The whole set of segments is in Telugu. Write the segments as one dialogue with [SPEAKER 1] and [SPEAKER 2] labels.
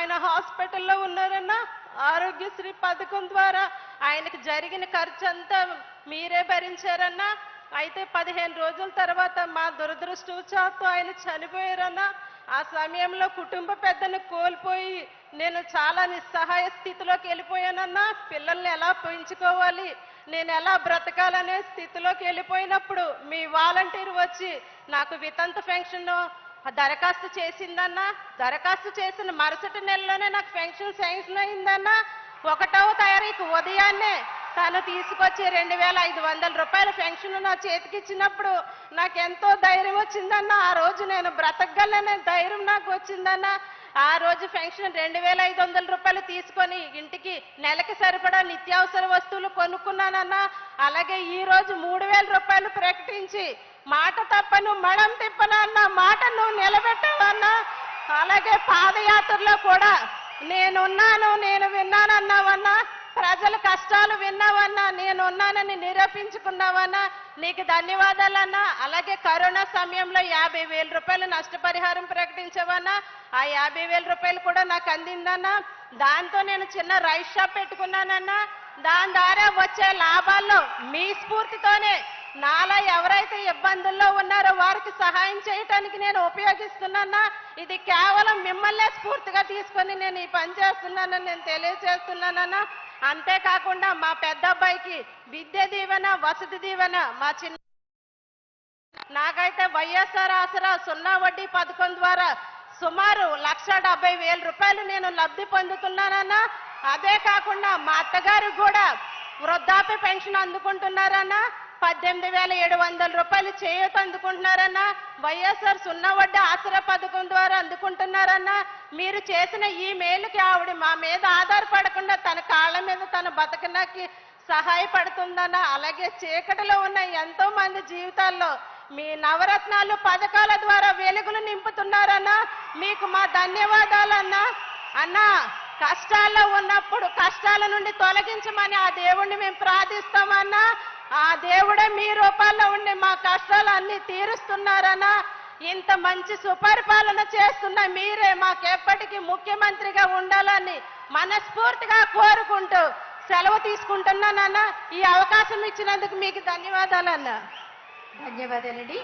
[SPEAKER 1] ఆయన హాస్పిటల్లో ఉన్నారన్నా ఆరోగ్యశ్రీ పథకం ద్వారా ఆయనకి జరిగిన ఖర్చు అంతా మీరే భరించారన్నా. అయితే పదిహేను రోజుల తర్వాత మా దురదృష్టవశాత్తు ఆయన చనిపోయారన్నా. ఆ సమయంలో కుటుంబ పెద్దను కోల్పోయి నేను చాలా నిస్సహాయ స్థితిలోకి వెళ్ళిపోయానన్నా. పిల్లల్ని ఎలా పెంచుకోవాలి నేను ఎలా బ్రతకాలనే స్థితిలోకి వెళ్ళిపోయినప్పుడు మీ వాలంటీర్ వచ్చి నాకు వితంత పెన్షన్ దరఖాస్తు చేసిందన్నా దరఖాస్తు చేసిన మరుసటి నెలలోనే నాకు పెన్షన్ శాంక్షన్ అయిందన్నా ఒకటవ తారీఖు ఉదయాన్నే తను తీసుకొచ్చి రెండు వేల ఐదు వందల రూపాయల పెన్షన్ నా చేతికి ఇచ్చినప్పుడు నాకు ఎంతో ధైర్యం వచ్చిందన్న. ఆ రోజు నేను బ్రతకగలనే ధైర్యం నాకు వచ్చిందన్న. ఆ రోజు పెన్షన్ రెండు వేల ఐదు వందల రూపాయలు తీసుకొని ఇంటికి నెలకి సరిపడా నిత్యావసర వస్తువులు కొనుక్కున్నానన్నా అలాగే ఈ రోజు మూడు వేల రూపాయలు ప్రకటించి మాట తప్పను మడం తిప్పను అన్న మాట నువ్వు నిలబెట్టావన్నా అలాగే పాదయాత్రలో కూడా నేనున్నాను నేను విన్నానన్నావన్నా ప్రజల కష్టాలు విన్నావన్నా నేనున్నానని నిరూపించుకున్నావన్నా నీకు ధన్యవాదాలన్నా. అలాగే కరోనా సమయంలో యాభై వేల రూపాయలు నష్టపరిహారం ప్రకటించవన్నా. ఆ యాభై వేల రూపాయలు కూడా నాకు అందిందన్నా. దాంతో నేను చిన్న రైస్ షాప్ పెట్టుకున్నానన్నా. దాని ద్వారా వచ్చే లాభాల్లో మీ స్ఫూర్తితోనే నాలా ఎవరైతే ఇబ్బందుల్లో ఉన్నారో వారికి సహాయం చేయటానికి నేను ఉపయోగిస్తున్నానా ఇది కేవలం మిమ్మల్నే స్ఫూర్తిగా తీసుకొని నేను ఈ పని చేస్తున్నానని నేను తెలియజేస్తున్నానన్నా. అంతేకాకుండా మా పెద్ద అబ్బాయికి విద్య దీవెన వసతి దీవెన మా చిన్న నాకైతే వైఎస్ఆర్ ఆసరా సున్నా వడ్డీ పథకం ద్వారా సుమారు లక్ష డెబ్బై వేల రూపాయలు నేను లబ్ధి పొందుతున్నానన్నా. అదే కాకుండా మా అత్తగారు కూడా వృద్ధాప్య పెన్షన్ అందుకుంటున్నారన్నా. పద్దెనిమిది వేల ఏడు వందల రూపాయలు చేయూత అందుకుంటున్నారన్నా వైఎస్ఆర్ సున్నా వడ్డీ ఆసరా పథకం ద్వారా అందుకుంటున్నారన్నా మీరు చేసిన ఈ మేలుకి ఆవిడ మా మీద ఆధారపడకుండా తన కాళ్ళ మీద తన బతకడానికి సహాయపడుతుందన్న అలాగే చీకటిలో ఉన్న ఎంతో మంది జీవితాల్లో మీ నవరత్నాలు పథకాల ద్వారా వెలుగులు నింపుతున్నారన్నా మీకు మా ధన్యవాదాలన్నా. అన్నా కష్టాల్లో ఉన్నప్పుడు కష్టాల నుండి తొలగించమని ఆ దేవుణ్ణి మేము ప్రార్థిస్తామన్నా ఆ దేవుడే మీ రూపాల్లో ఉండి మా కష్టాలు అన్ని తీరుస్తున్నారనా? ఇంత మంచి సుపరిపాలన చేస్తున్న మీరే మాకెప్పటికీ ముఖ్యమంత్రిగా ఉండాలని మనస్ఫూర్తిగా కోరుకుంటూ సెలవు తీసుకుంటున్నానన్నా ఈ అవకాశం ఇచ్చినందుకు మీకు ధన్యవాదాలన్నా
[SPEAKER 2] ధన్యవాదాలండి.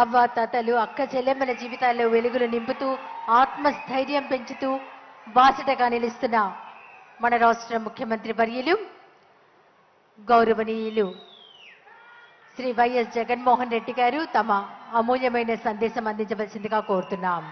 [SPEAKER 2] అవ్వ తాతలు అక్క చెల్లెమ్మల జీవితాల్లో వెలుగులు నింపుతూ ఆత్మస్థైర్యం పెంచుతూ బాసటగా నిలుస్తున్నా. మన రాష్ట్ర ముఖ్యమంత్రి వర్యులు గౌరవనీయులు శ్రీ వైఎస్ జగన్మోహన్ రెడ్డి గారు తమ అమూల్యమైన సందేశం అందించవలసిందిగా కోరుతున్నాం.